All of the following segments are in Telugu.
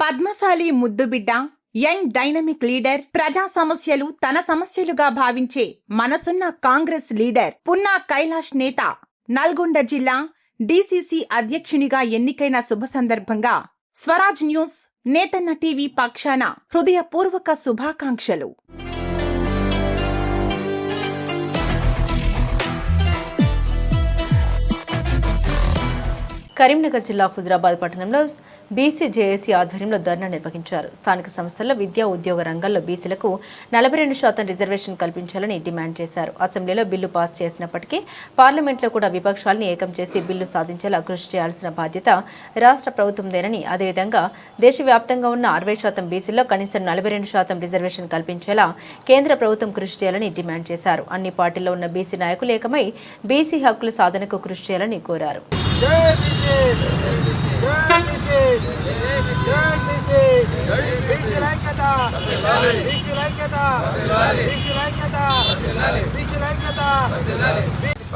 పద్మశాలి ముద్దుబిడ్డ యంగ్ డైనమిక్ లీడర్ ప్రజా సమస్యలు తన సమస్యలుగా భావించే మనసున్న కాంగ్రెస్ లీడర్ పున్నా కైలాష్ నేత నల్గొండ జిల్లా డీసీసీ అధ్యక్షునిగా ఎన్నికైన శుభ సందర్భంగా స్వరాజ్ న్యూస్ నేతన్న టీవీ పక్షాన హృదయపూర్వక శుభాకాంక్షలు. కరీంనగర్ జిల్లా హుజరాబాద్ పట్టణంలో బీసీ జేఏసీ ఆధ్వర్యంలో ధర్నా నిర్వహించారు. స్థానిక సంస్థల్లో విద్యా ఉద్యోగ రంగాల్లో బీసీలకు నలభై రెండు శాతం రిజర్వేషన్ కల్పించాలని డిమాండ్ చేశారు. అసెంబ్లీలో బిల్లు పాస్ చేసినప్పటికీ పార్లమెంట్లో కూడా విపక్షాలను ఏకం చేసి బిల్లు సాధించేలా కృషి చేయాల్సిన బాధ్యత రాష్ట్ర ప్రభుత్వందేనని అదేవిధంగా దేశవ్యాప్తంగా ఉన్న అరవై శాతం బీసీల్లో కనీసం నలభై రెండు శాతం రిజర్వేషన్ కల్పించేలా కేంద్ర ప్రభుత్వం కృషి చేయాలని డిమాండ్ చేశారు. అన్ని పార్టీల్లో ఉన్న బీసీ నాయకులు ఏకమై బీసీ హక్కుల సాధనకు కృషి చేయాలని కోరారు.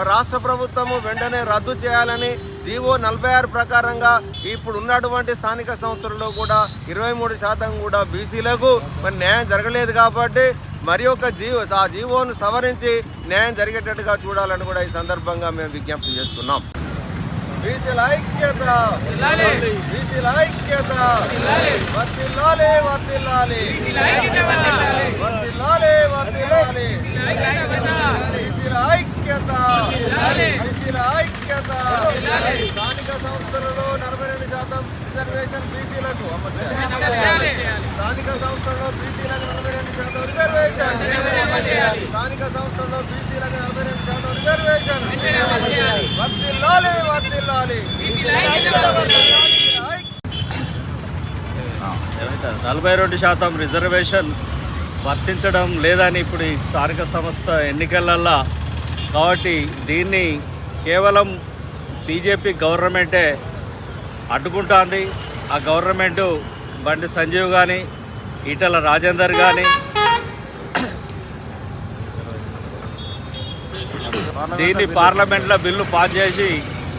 రాష్ట్ర ప్రభుత్వము వెంటనే రద్దు చేయాలని జీవో నలభై ఆరు ప్రకారంగా ఇప్పుడు ఉన్నటువంటి స్థానిక సంస్థలలో కూడా ఇరవై మూడు శాతం కూడా బీసీలకు మరి న్యాయం జరగలేదు కాబట్టి మరి ఒక జీవో ఆ జీవోను సవరించి న్యాయం జరిగేటట్టుగా చూడాలని కూడా ఈ సందర్భంగా మేము విజ్ఞప్తి చేస్తున్నాం బీసీల ఐక్యత. బీసీల ఐక్యత. వర్తిల్లాలి వర్తిల్లాలి. వర్తిల్లాలి. వర్తిల్లాలి బీసీల ఐక్యత బీసీల ఐక్యత. స్థానిక సంస్థలలో నలభై రెండు శాతం రిజర్వేషన్ బీసీలకు. స్థానిక సంస్థలలో బీసీలకు నలభై రెండు శాతం రిజర్వేషన్. స్థానిక సంస్థల్లో బీసీలకు నలభై రెండు శాతం రిజర్వేషన్ వర్తిల్లాలి వర్తిల్లాలి నలభై రెండు శాతం రిజర్వేషన్ వర్తించడం లేదని ఇప్పుడు ఈ స్థానిక సంస్థ ఎన్నికలల్లో కాబట్టి దీన్ని కేవలం బీజేపీ గవర్నమెంటే అడ్డుకుంటోంది. ఆ గవర్నమెంటు బండి సంజీవ్ కానీ ఈటల రాజేందర్ కానీ దీన్ని పార్లమెంట్లో బిల్లు పాస్ చేసి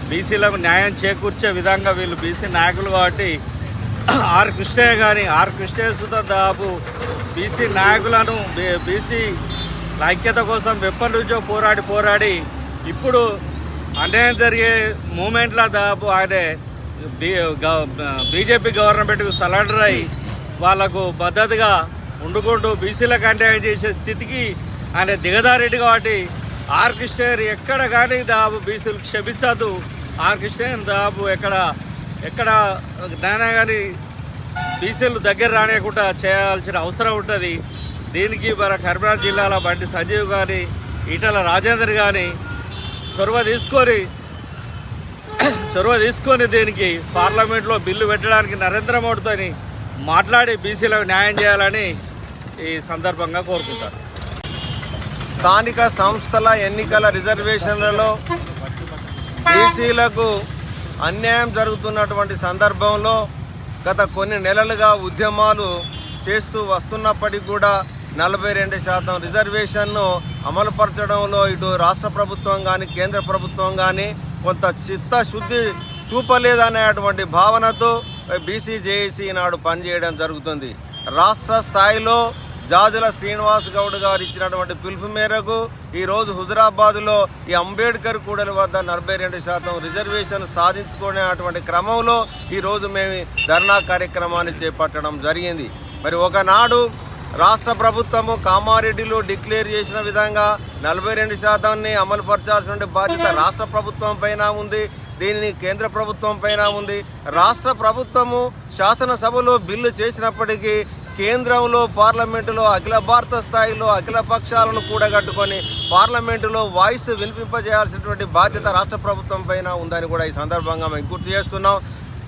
బీసీలకు న్యాయం చేకూర్చే విధంగా వీళ్ళు బీసీ నాయకులు కాబట్టి ఆర్ కృష్ణయ్య కానీ ఆర్ కృష్ణయ్య సుధా దాదాపు బీసీ నాయకులను బీసీ ఐక్యత కోసం ఎప్పటి నుంచో పోరాడి పోరాడి ఇప్పుడు అన్యాయం జరిగే మూమెంట్లో దాదాపు ఆయన బీజేపీ గవర్నమెంట్కు సరెండర్ అయి వాళ్ళకు మద్దతుగా ఉండుకుంటూ బీసీలకు అన్యాయం చేసే స్థితికి ఆయన దిగదారెడ్డి కాబట్టి ఆర్ కృష్ణయ్య ఎక్కడ కానీ దాబు బీసీలు క్షమించదు ఆర్ కృష్ణయ్య దాబు ఎక్కడ ఎక్కడ నాయన కానీ బీసీలు దగ్గర రానియకుండా చేయాల్సిన అవసరం ఉంటుంది. దీనికి మన కరీంనగర్ జిల్లాల బండి సంజీవ్ కానీ ఈటల రాజేందర్ కానీ చొరవ తీసుకొని చొరవ తీసుకొని దీనికి పార్లమెంట్లో బిల్లు పెట్టడానికి నరేంద్ర మోడీతోని మాట్లాడి బీసీలకు న్యాయం చేయాలని ఈ సందర్భంగా కోరుకుంటారు స్థానిక సంస్థల ఎన్నికల రిజర్వేషన్లలో బీసీలకు అన్యాయం జరుగుతున్నటువంటి సందర్భంలో గత కొన్ని నెలలుగా ఉద్యమాలు చేస్తూ వస్తున్నప్పటికీ కూడా నలభై రెండు శాతం రిజర్వేషన్ను అమలుపరచడంలో ఇటు రాష్ట్ర ప్రభుత్వం కానీ కేంద్ర ప్రభుత్వం కానీ కొంత చిత్తశుద్ధి చూపలేదనేటువంటి భావనతో బీసీ జేఏసీ నాడు పనిచేయడం జరుగుతుంది. రాష్ట్ర స్థాయిలో జాజుల శ్రీనివాస్ గౌడ్ గారు ఇచ్చినటువంటి పిలుపు మేరకు ఈరోజు హుజరాబాద్లో ఈ అంబేద్కర్ కూడలి వద్ద నలభై రెండు శాతం రిజర్వేషన్ సాధించుకునేటువంటి క్రమంలో ఈరోజు మేము ధర్నా కార్యక్రమాన్ని చేపట్టడం జరిగింది. మరి ఒకనాడు రాష్ట్ర ప్రభుత్వము కామారెడ్డిలో డిక్లేర్ చేసిన విధంగా నలభై రెండు శాతాన్ని అమలుపరచాల్సిన బాధ్యత రాష్ట్ర ప్రభుత్వం పైన ఉంది దీనిని కేంద్ర ప్రభుత్వం పైన ఉంది. రాష్ట్ర ప్రభుత్వము శాసనసభలో బిల్లు చేసినప్పటికీ కేంద్రంలో పార్లమెంటులో అఖిల భారత స్థాయిలో అఖిల పక్షాలను కూడగట్టుకొని పార్లమెంటులో వాయిస్ వినిపింపజేయాల్సినటువంటి బాధ్యత రాష్ట్ర ప్రభుత్వం పైన ఉందని కూడా ఈ సందర్భంగా మేము గుర్తు చేస్తున్నాం.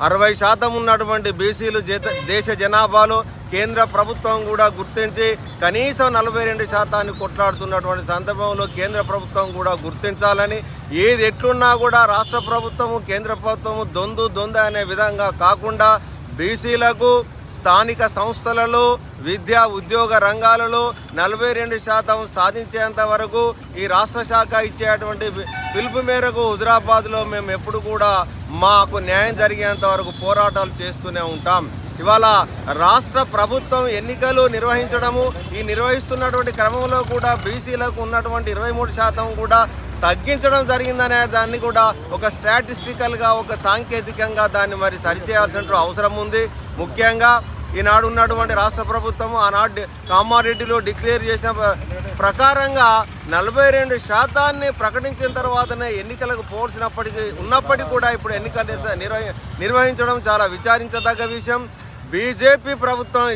అరవై శాతం ఉన్నటువంటి బీసీలు జత దేశ జనాభాలో కేంద్ర ప్రభుత్వం కూడా గుర్తించి కనీసం నలభై రెండు శాతాన్ని కొట్లాడుతున్నటువంటి సందర్భంలో కేంద్ర ప్రభుత్వం కూడా గుర్తించాలని ఏది ఎట్లున్నా కూడా రాష్ట్ర ప్రభుత్వము కేంద్ర ప్రభుత్వము దొందు దొంద అనే విధంగా కాకుండా బీసీలకు స్థానిక సంస్థలలో విద్యా ఉద్యోగ రంగాలలో నలభై రెండు శాతం సాధించేంత వరకు ఈ రాష్ట్ర శాఖ ఇచ్చేటువంటి పిలుపు మేరకు హుజరాబాద్లో మేము ఎప్పుడు కూడా మాకు న్యాయం జరిగేంత వరకు పోరాటాలు చేస్తూనే ఉంటాం. ఇవాళ రాష్ట్ర ప్రభుత్వం ఎన్నికలు నిర్వహించడము ఈ నిర్వహిస్తున్నటువంటి క్రమంలో కూడా బీసీలకు ఉన్నటువంటి ఇరవై మూడు శాతం కూడా తగ్గించడం జరిగిందనే దాన్ని కూడా ఒక స్టాటిస్టికల్గా ఒక సాంకేతికంగా దాన్ని మరి సరిచేయాల్సిన అవసరం ఉంది. ముఖ్యంగా ఈనాడు ఉన్నటువంటి రాష్ట్ర ప్రభుత్వం ఆనాడు కామారెడ్డిలో డిక్లేర్ చేసిన ప్రకారంగా నలభై రెండు శాతాన్ని ప్రకటించిన తర్వాతనే ఎన్నికలకు పోల్సినప్పటికీ ఉన్నప్పటికీ కూడా ఇప్పుడు ఎన్నికలు నిర్వహించడం చాలా విచారించదగ్గ విషయం. బీజేపీ ప్రభుత్వం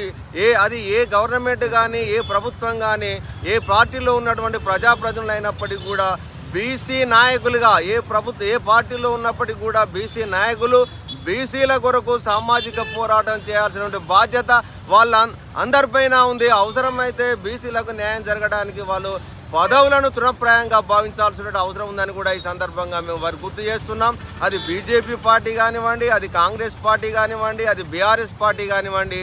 ఏ అది ఏ గవర్నమెంట్ కానీ ఏ ప్రభుత్వం కానీ ఏ పార్టీలో ఉన్నటువంటి ప్రజాప్రతినిధులు అయినప్పటికీ కూడా బీసీ నాయకులుగా ఏ ప్రభుత్వ ఏ పార్టీలో ఉన్నప్పటికీ కూడా బీసీ నాయకులు బీసీల కొరకు సామాజిక పోరాటం చేయాల్సిన బాధ్యత వాళ్ళ అందరిపైన ఉంది. అవసరమైతే బీసీలకు న్యాయం జరగడానికి వాళ్ళు పదవులను తృణప్రాయంగా భావించాల్సిన అవసరం ఉందని కూడా ఈ సందర్భంగా మేము వారు గుర్తు చేస్తున్నాం. అది బీజేపీ పార్టీ కానివ్వండి అది కాంగ్రెస్ పార్టీ కానివ్వండి అది బీఆర్ఎస్ పార్టీ కానివ్వండి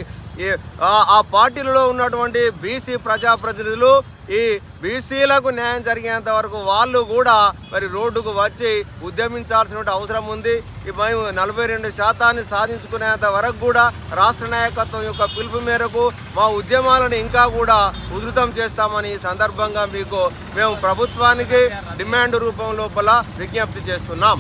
ఆ- ఆ పార్టీలలో ఉన్నటువంటి బీసీ ప్రజాప్రతినిధులు ఈ బీసీలకు న్యాయం జరిగేంత వరకు వాళ్ళు కూడా మరి రోడ్డుకు వచ్చి ఉద్యమించాల్సిన అవసరం ఉంది. ఈ మేము నలభై రెండు శాతాన్ని సాధించుకునేంత వరకు కూడా రాష్ట్ర నాయకత్వం యొక్క పిలుపు మేరకు మా ఉద్యమాలను ఇంకా కూడా ఉధృతం చేస్తామని ఈ సందర్భంగా మీకు మేము ప్రభుత్వానికి డిమాండ్ రూపం లోపల విజ్ఞప్తి చేస్తున్నాం.